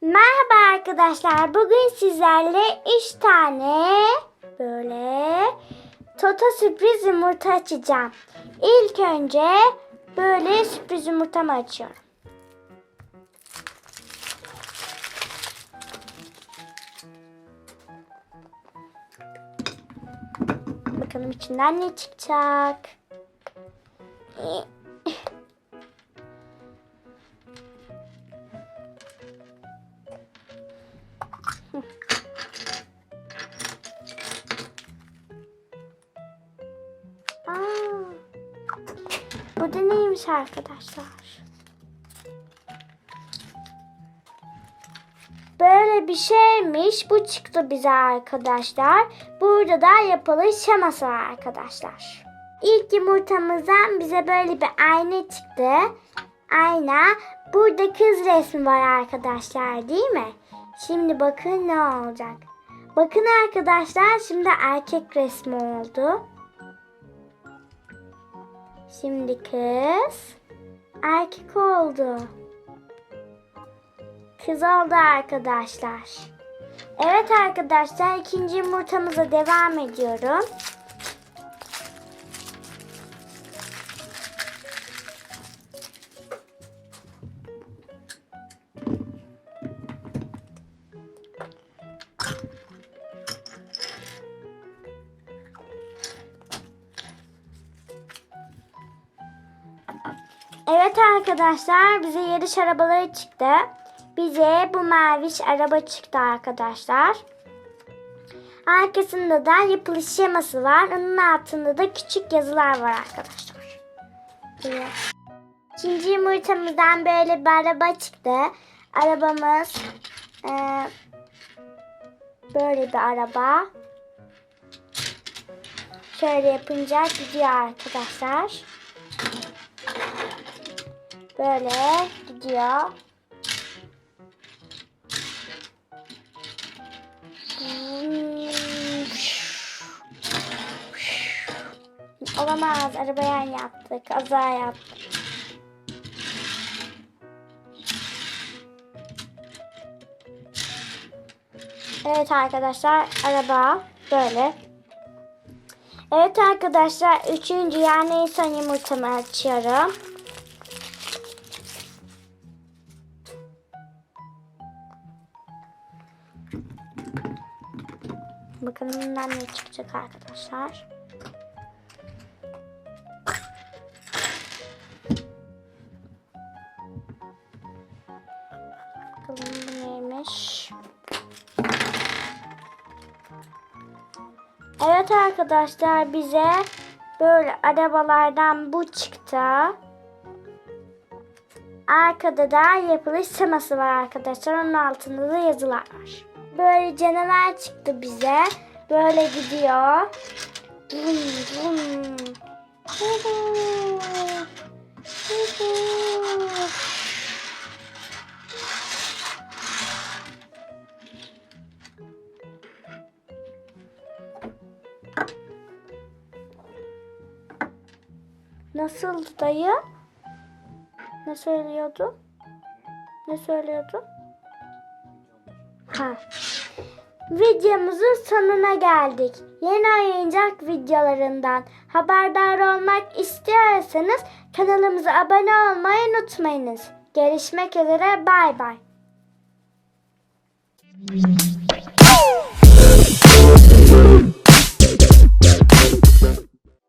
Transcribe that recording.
Merhaba arkadaşlar. Bugün sizlerle 3 tane böyle Toto sürpriz yumurta açacağım. İlk önce böyle sürpriz yumurtamı açıyorum. Bakalım içinden ne çıkacak. Bu da neymiş arkadaşlar? Böyle bir şeymiş. Bu çıktı bize arkadaşlar. Burada da yapılı şeması var arkadaşlar. İlk yumurtamızdan bize böyle bir ayna çıktı. Ayna. Burada kız resmi var arkadaşlar değil mi? Şimdi bakın ne olacak. Bakın arkadaşlar şimdi erkek resmi oldu. Şimdi kız erkek oldu. Kız oldu arkadaşlar. Evet arkadaşlar ikinci yumurtamıza devam ediyorum. Evet arkadaşlar bize yarış arabaları çıktı. Bize bu maviş araba çıktı arkadaşlar. Arkasında da yapılış şeması var. Onun altında da küçük yazılar var arkadaşlar. Böyle. İkinci yumurtamızdan böyle bir araba çıktı. Arabamız eee, böyle bir araba. Şöyle yapınca gidiyor arkadaşlar. Böyle gidiyor. Olamaz. Arabaya yaptık. Kaza yaptık. Evet arkadaşlar araba böyle. Evet arkadaşlar üçüncü yani en son yumurtamı açıyorum. Bakalım bundan ne çıkacak arkadaşlar. Bakalım bu neymiş. Evet arkadaşlar bize böyle arabalardan bu çıktı. Arkada da yapılış teması var arkadaşlar. Onun altında da yazılar var. Böyle canavar çıktı bize. Böyle gidiyor. Vum, vum. Nasıl dayı? Ne söylüyordu? Ne söylüyordu? Şaka. Videomuzun sonuna geldik. Yeni oyuncak videolarından haberdar olmak istiyorsanız kanalımıza abone olmayı unutmayınız. Görüşmek üzere bay bay.